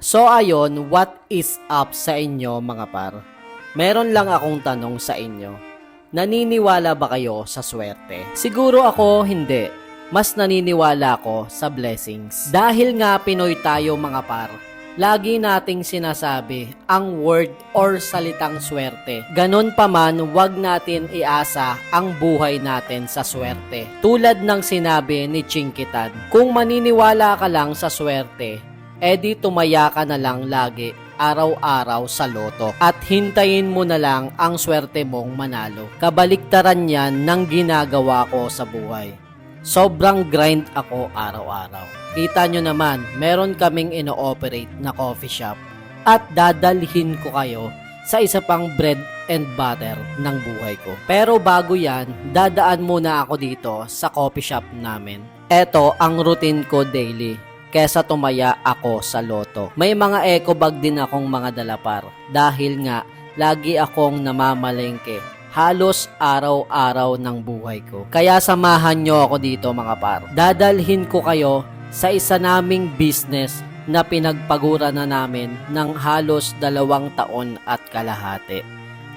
So ayon, what is up sa inyo mga par? Meron lang akong tanong sa inyo. Naniniwala ba kayo sa swerte? Siguro ako hindi. Mas naniniwala ako sa blessings. Dahil nga Pinoy tayo mga par, lagi nating sinasabi ang word or salitang swerte. Ganon pa man, wag natin iasa ang buhay natin sa swerte. Tulad ng sinabi ni Chinkitan, kung maniniwala ka lang sa swerte, edi tumaya ka na lang lagi araw-araw sa loto at hintayin mo na lang ang swerte mong manalo. Kabaliktaran yan ng ginagawa ko sa buhay. Sobrang grind ako araw-araw. Kita nyo naman, meron kaming ino-operate na coffee shop at dadalhin ko kayo sa isa pang bread and butter ng buhay ko. Pero bago yan, dadaan muna ako dito sa coffee shop namin. Ito ang routine ko daily kesa tumaya ako sa loto. May mga eco bag din akong mga dalapar dahil nga lagi akong namamalengke halos araw-araw ng buhay ko. Kaya samahan nyo ako dito mga par. Dadalhin ko kayo sa isa naming business na pinagpagura na namin ng halos dalawang taon at kalahati.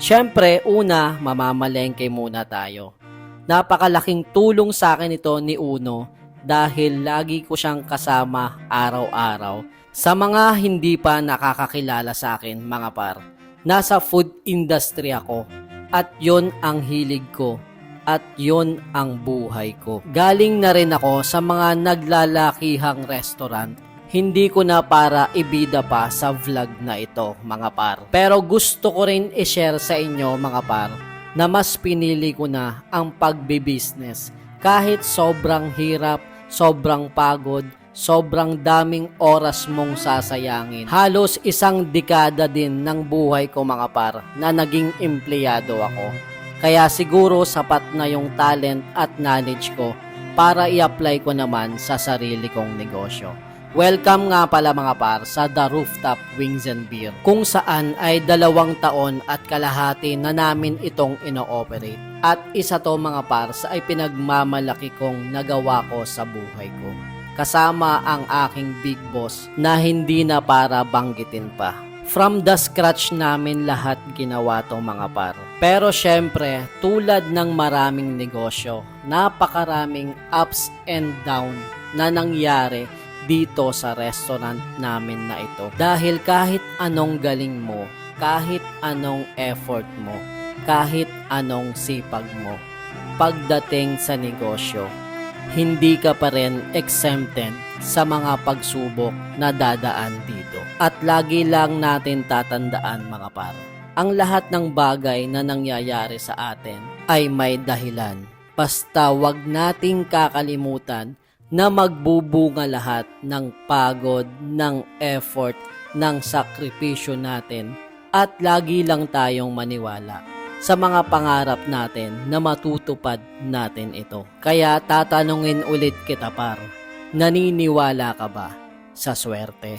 Siyempre, una, mamamalengke muna tayo. Napakalaking tulong sa akin ito ni Uno dahil lagi ko siyang kasama araw-araw. Sa mga hindi pa nakakakilala sa akin, mga par, nasa food industry ako at yon ang hilig ko at yon ang buhay ko. Galing na rin ako sa mga naglalakihang restaurant. Hindi ko na para ibida pa sa vlog na ito, mga par. Pero gusto ko rin i-share sa inyo, mga par, na mas pinili ko na ang pagbibusiness kahit sobrang hirap, sobrang pagod, sobrang daming oras mong sasayangin. Halos isang dekada din ng buhay ko mga par na naging empleyado ako. Kaya siguro sapat na yung talent at knowledge ko para i-apply ko naman sa sarili kong negosyo. Welcome nga pala mga par sa The Rooftop Wings and Beer kung saan ay dalawang taon at kalahati na namin itong ino-operate. At isa to mga pars ay pinagmamalaki kong nagawa ko sa buhay ko. Kasama ang aking big boss na hindi na para banggitin pa. From the scratch namin lahat ginawa to mga par. Pero syempre, tulad ng maraming negosyo, napakaraming ups and down na nangyari dito sa restaurant namin na ito. Dahil kahit anong galing mo, kahit anong effort mo, kahit anong sipag mo, pagdating sa negosyo, hindi ka pa rin exempted sa mga pagsubok na dadaan dito. At lagi lang natin tatandaan mga par, ang lahat ng bagay na nangyayari sa atin ay may dahilan. Basta wag nating kakalimutan na magbubunga lahat ng pagod, ng effort, ng sakripisyo natin at lagi lang tayong maniwala sa mga pangarap natin na matutupad natin ito. Kaya tatanungin ulit kita par, naniniwala ka ba sa swerte?